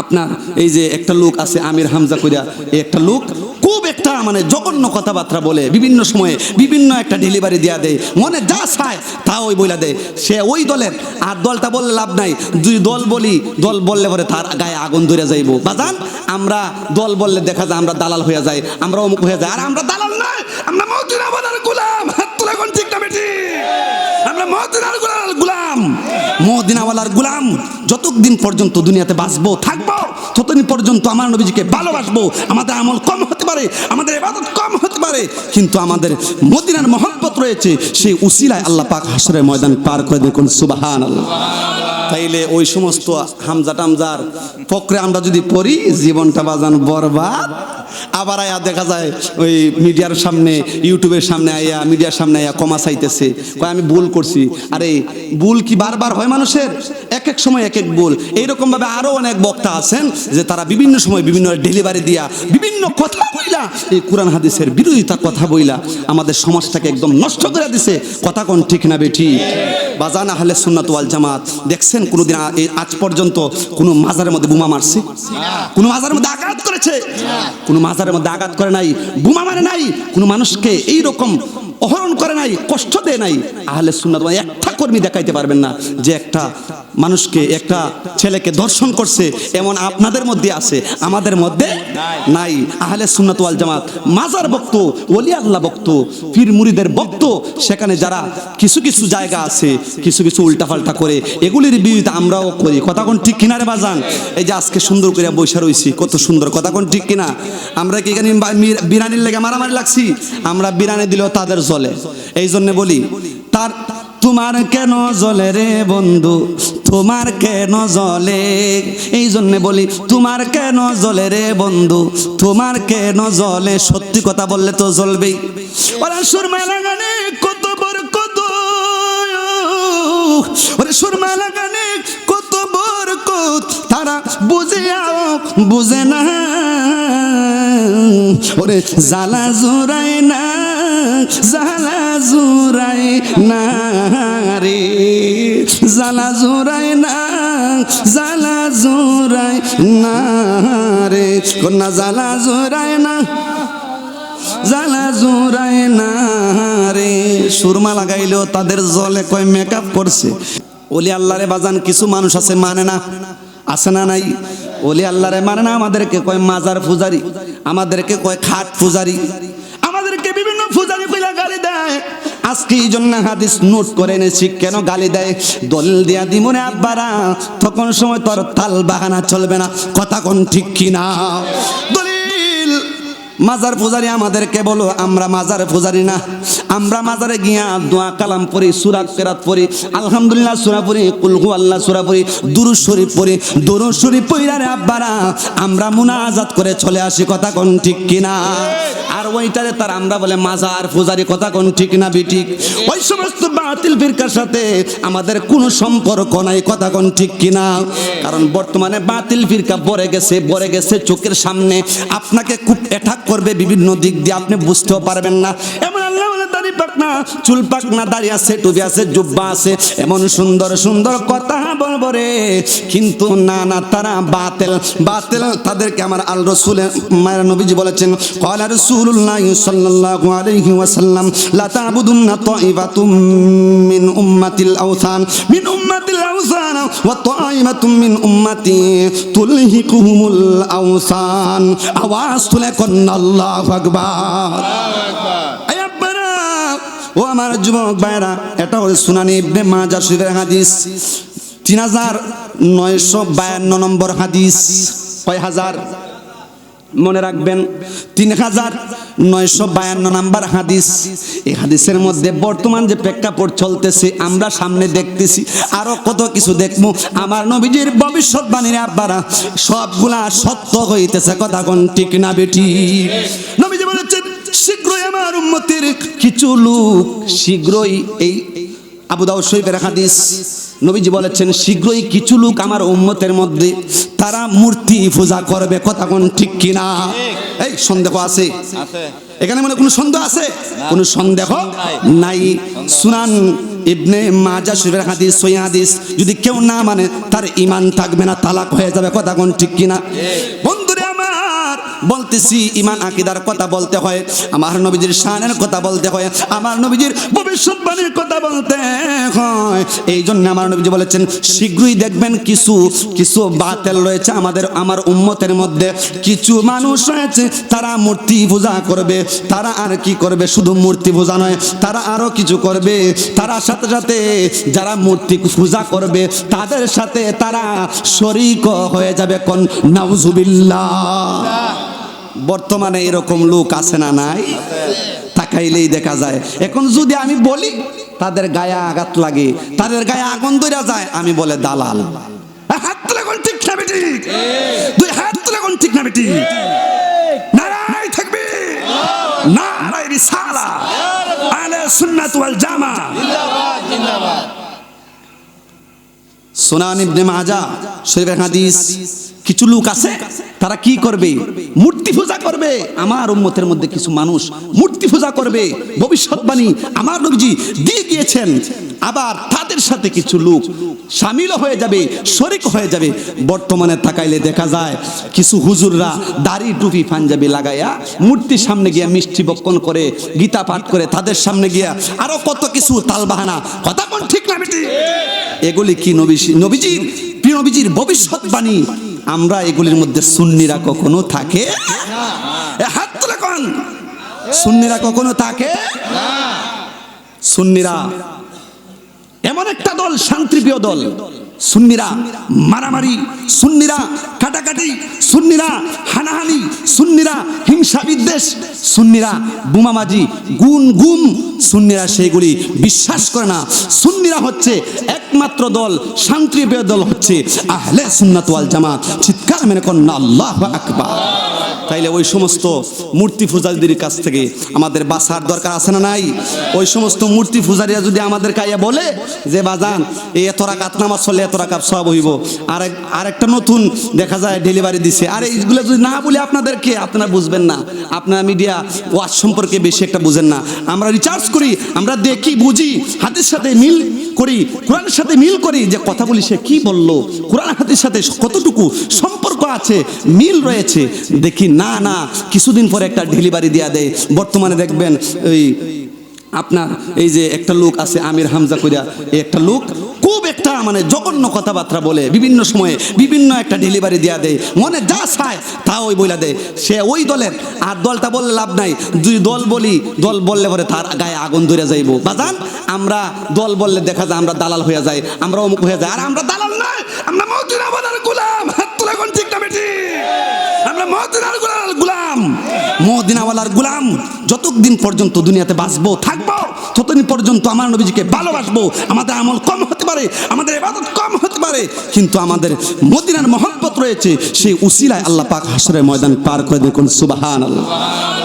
আপনার এই যে একটা লোক আছে আমির হামজা কইরা একটা লোক খুব একটা মানে জঘন্য কথাবার্তা বলে, বিভিন্ন সময়ে বিভিন্ন একটা ডেলিভারি দেয়া দেয়। মনে যা চায় তা ওই বইলা দেয়। সে ওই দলের, আর দলটা বললে লাভ নাই। দুই দল বলি, দল বললে পরে তার গায়ে আগুন ধরে যাইব। বাজান, আমরা দল বললে দেখা যায় আমরা দালাল হয়ে যাই, আমরা অমুক হয়ে যাই। আর আমরা দালাল নয়, আমরা মদিনা গোলাম। হাত তুলে ঠিক না বেটি আমরা মদিনার গোলাম। মদিনাওয়ালার গুলাম, যতদিন পর্যন্ত দুনিয়াতে বাঁচবো, থাকব, ততদিন পর্যন্ত আমার নবীজিকে ভালোবাসবো, আমাদের আমল কম হতে পারে, আমাদের এবাদত কম হতে পারে, কিন্তু আমাদের মদিনার মহব্বত রয়েছে, সেই উসিলায় আল্লাহ পাক হাসরের ময়দান পার করে দেখুন সুবাহান আল্লাহ তাইলে ওই সমস্ত হামজা টামজার পকরে আমরা যদি পড়ি, জীবনটা বাজান বরবাদ। আবার আয়া দেখা যায় ওই মিডিয়ার সামনে, ইউটিউবের সামনে আইয়া মিডিয়ার সামনে আয়া কমা চাইতেছে। কয়, আমি ভুল করছি। আরে, ভুল কি বারবার হয় মানুষের? এক এক সময় এক এক ভুল। এইরকম ভাবে আরও অনেক বক্তা আছেন যে তারা বিভিন্ন সময় বিভিন্ন ডেলিভারি দিয়া বিভিন্ন কথা বইলা, এই কোরআন হাদিসের বিরোধিতা কথা বইলা আমাদের সমাজটাকে একদম নষ্ট করে দিছে। কথা কোন ঠিক না বেঠি। বাজান আহলে সুন্নাত ওয়াল জামাত, দেখছেন কোনোদিন আজ পর্যন্ত কোনো মাজারের মধ্যে বোমা মারছে? কোনো মাজারের মধ্যে আঘাত করেছে। কোনো মাজারের মধ্যে আঘাত করে নাই, বোমা মারে নাই, কোনো মানুষকে এই রকম অহরণ করে নাই, কষ্ট দেয় নাই। আহলে সুন্নাত একটা কর্মী দেখাইতে পারবেন না যে একটা মানুষকে, একটা ছেলেকে দর্শন করছে, এমন আপনাদের মধ্যে আছে, আমাদের মধ্যে নাই। আহলে সুন্নাত ওয়াল জামাত, মাজার বক্ত ওলি আল্লাহ বক্ত পীর মুরিদের বক্ত সেখানে যারা কিছু কিছু জায়গা আছে, কিছু কিছু উল্টাপাল্টা করে, এগুলির বিরোধিতা আমরাও করি। কথা কোন ঠিক কিনারে বাজান? এই যে আজকে সুন্দর করে বৈশা রইছি, কত সুন্দর। কথা কোন ঠিক কিনা? আমরা কি এখানে বিরানির লেগে মারামারি লাগছি? আমরা বিরানি দিলেও তাদের জলে এই জন্য বলি, তার তোমার কেন জলে রে বন্ধু? তোমার কেন জলে এই জন্যে বলি, তোমার কেন জলে রে বন্ধু? তোমার কেন জলে সত্যি কথা বললে তো জ্বলবেই। ওরা সুরমা লাগানে কত বড় কত, ওরে সুরমা লাগানে কত বড় কত, তারা বুঝে বুঝে না। ওরে জ্বালা জোড়ায় না, জ্বালা জোড়ায় না রে। জ্বালা জোড়ায় না, জ্বালা জোড়ায় না রে। কন্যা, জ্বালা জোড়ায় না, জ্বালা জোড়ায় না রে। সুরমা লাগাইলেও তাদের জলে কয় মেকআপ করছে। ওলি আল্লাহরে বাজান, কিছু মানুষ আছে মানে না, আছে না নাই? ওলি আল্লাহরে মানে না আমাদেরকে কয় মাজার পূজারি, আমাদেরকে কয় খাট পূজারি। আজকে এই জন্য হাদিস নোট করে এনেছি। কেন গালি দেয়? দল দিয়া দিমনে আব্বারা। তখন সময় তোর তাল বাহানা চলবে না। কথা কোন ঠিক কিনা? মাজার পূজারি আমাদেরকে বলো, আমরা মাজার পূজারি না। আমরা মাজারে গিয়া দোয়া কালাম পড়ি সুরাত কেরাত পড়ি। আলহামদুলিল্লাহ সুরা পড়ি কুলহু আল্লাহ সুরা পড়ি দুরু শরীফ পড়ি। দুরু শরীফ পড়িরা রে আব্বারা, আমরা মুনাজাত করে চলে আসি, কথা কোন ঠিক কিনা? আর ওইটারে তার আমরা বলে, মাজার পূজারি, কথা কোন ঠিক না বিঠিক ওই সমস্ত বাতিল ফিরকার সাথে আমাদের কোনো সম্পর্ক নাই, কথা কোন ঠিক কিনা? কারণ বর্তমানে বাতিল ফিরকা বরে গেছে বরে গেছে চোখের সামনে। আপনাকে খুব অ্যাটাক করবে বিভিন্ন দিক দিয়ে, আপনি বুঝতেও পারবেন না। এমন আল্লাহ বলে, দাড়ি পাকনা চুল পাকনা দাঁড়িয়ে আছে, টুপি আছে, জুব্বা আছে, এমন সুন্দর সুন্দর কথা বলব রে কিন্তু না না, তারা বাতেল। বাতেল তাদেরকে আমার আল রসুলের মায়ের নবীজি বলেছেন কলা রসুল্লাহ সাল্লাল্লাহু আলাইহি ওয়াসাল্লাম, লা তা'বুদুন্না তা'iবাতুম মিন উম্মাতিল আওসান। মিন উম্মাতিল আওসান ওয়া তা'iবাতুম মিন উম্মাতি তুলহিকুহুমুল আওসান। আওয়াজ তুলে কন্না আল্লাহু আকবার। ও আমার যুবক ভাইরা এটা হল সুনানি ইবনে মাজা শরীফের হাদিস। তিন হাজার নয়শো বায়ান্ন নম্বর হাদিস কয় হাজার। মনে রাখবেন, তিন হাজার নয়শো বায়ান্ন নাম্বার হাদিস। এই হাদিসের মধ্যে বর্তমান যে প্রেক্ষাপট চলতেছে, আমরা সামনে দেখতেছি, আরও কত কিছু দেখব। আমার নবীজির ভবিষ্যৎবাণীর আব্বারা সবগুলা সত্য হইতেছে, কথা কোন ঠিক না বেটি নবীজি বলেছেন, শীঘ্রই আমার উম্মতের কিছু লোক শীঘ্রই এই আবু দাউদ শরীফের হাদিস। নবীজি বলেছেন শীঘ্রই কিছু লোক আমার উম্মতের মধ্যে তারা মূর্তি পূজা করবে। কথা কোন ঠিক কিনা? এই সন্দেহ আছে। এখানে মনে কোনো সন্দেহ আছে? কোনো সন্দেহ নাই। সুনান ইবনে মাজা শরীফের হাদিস সই হাদিস। যদি কেউ না মানে তার ইমান থাকবে না তালাক হয়ে যাবে। কথা কোন ঠিক কিনা? আমার বলতেছি, ইমান আকিদার কথা বলতে হয়, আমার নবীজির শানের কথা বলতে হয়, আমার নবীজির ভবিষ্যৎবাণীর কথা বলতে হয়। এই জন্য আমার নবীজি বলেছেন, শীঘ্রই দেখবেন কিছু কিছু বাতেল রয়েছে আমাদের, আমার উম্মতের মধ্যে। কিছু মানুষ রয়েছে, তারা মূর্তি পূজা করবে, তারা আর কি করবে? শুধু মূর্তি পূজা নয়, তারা আরও কিছু করবে। তারা সাথে সাথে যারা মূর্তি পূজা করবে, তাদের সাথে তারা শরিক হয়ে যাবে। কোন, নাউজুবিল্লাহ। বর্তমানে এরকম লোক আছে না নাই? তাকাইলেই দেখা যায়। এখন যদি আমি বলি, তাদের গায়ে আঘাত লাগে, তাদের গায়ে আগুন ধরে যায়, আমি বলে দালাল। হাত না না জামা। কিছু লোক আছে তারা কি করবে? মূর্তি পূজা করবে। আমার উম্মতের মধ্যে কিছু মানুষ মূর্তি পূজা করবে। ভবিষ্যৎবাণী আমার নবীজি দিয়ে গিয়েছেন আবার তাদের সাথে কিছু লোক সামিল হয়ে যাবে, শরিক হয়ে যাবে। বর্তমানে তাকাইলে দেখা যায়, কিছু হুজুররা দাড়ি, টুপি, পাঞ্জাবি লাগাইয়া মূর্তির সামনে গিয়া মিষ্টি বক্ষণ করে, গীতা পাঠ করে তাদের সামনে গিয়া আরও কত কিছু তালবাহানা। কথা কোন ঠিক না এগুলি কি নবী নবীজির প্রিয় নবীজির ভবিষ্যৎবাণী? আমরা এগুলির মধ্যে সুন্নিরা কখনো থাকে? হাত তুলে কন। সুন্নিরা কখনো থাকে? সুন্নিরা এমন একটা দল, শান্তিপ্রিয় দল। সুন্নিরা মারামারি, সুন্নিরা কাটাকাটি সুন্নিরা হানাহানি, সুন্নিরা হিংসা বিদ্বেষ, সুন্নিরা বুমামাজি গুন গুম, সুন্নিরা সেইগুলি বিশ্বাস করে না। সুন্নিরা হচ্ছে একমাত্র দল, শান্তিপ্রিয় দল হচ্ছে আহলে সুন্নাত ওয়াল জামাত। চিৎকার মেনে না, আল্লাহ আকবার। তাইলে ওই সমস্ত মূর্তি পূজারীদের কাছ থেকে আমাদের বাঁচার দরকার আছে না নাই? ওই সমস্ত মূর্তি পূজারীরা যদি আমাদের কাইয়া বলে যে, বাজান, এই এত রাকাত নামাজ চলে এত রাকাত সব হইব। আর, আরেকটা নতুন দেখা যায় ডেলিভারি দিছে। আর, এইগুলো যদি না বলি আপনাদেরকে, আপনারা বুঝবেন না। আপনারা মিডিয়া ওয়াচ সম্পর্কে বেশি একটা বুঝেন না। আমরা রিচার্জ করি, আমরা দেখি, বুঝি হাতের সাথে মিল করি, কোরআনের সাথে মিল করি যে, কথা বলি সে কি বলল? কোরআন হাতের সাথে কতটুকু সম্পর্ক আছে, মিল রয়েছে। দেখি, না না, কিছুদিন পরে একটা ডেলিভারি দেয়া দেয়। বর্তমানে দেখবেন ওই আপনার এই যে একটা লোক আছে, আমির হামজা কইরা, এই একটা লোক খুব একটা মানে জঘন্য কথাবার্তা বলে। বিভিন্ন সময়ে বিভিন্ন একটা ডেলিভারি দেয়া দেয়। মনে যা চায় তা ওই বইলা দেয়। সে ওই দলের, আর দলটা বললে লাভ নাই। দুই দল বলি, দল বললে পরে তার গায়ে আগুন ধরে যাইব। বাজান, আমরা দল বললে দেখা যায় আমরা দালাল হয়ে যাই, আমরা অমুক হয়ে যাই। আর আমরা দালাল নয়, আমরা মদিনা বাজার গোলাম হাত তুলে কোন ঠিক না বেটি আমরা মদিনার গোলাম, মদিনাওয়ালার গোলাম, যতদিন পর্যন্ত দুনিয়াতে বাঁচবো, থাকব, ততদিন পর্যন্ত আমার নবীজিকে ভালোবাসবো। আমাদের আমল কম হতে পারে, আমাদের এবাদত কম হতে পারে, কিন্তু আমাদের মদিনার মহব্বত রয়েছে, সেই উসিলায় আল্লাহ পাক হাসরের ময়দান পার করে দেখুন সুবাহান আল্লাহ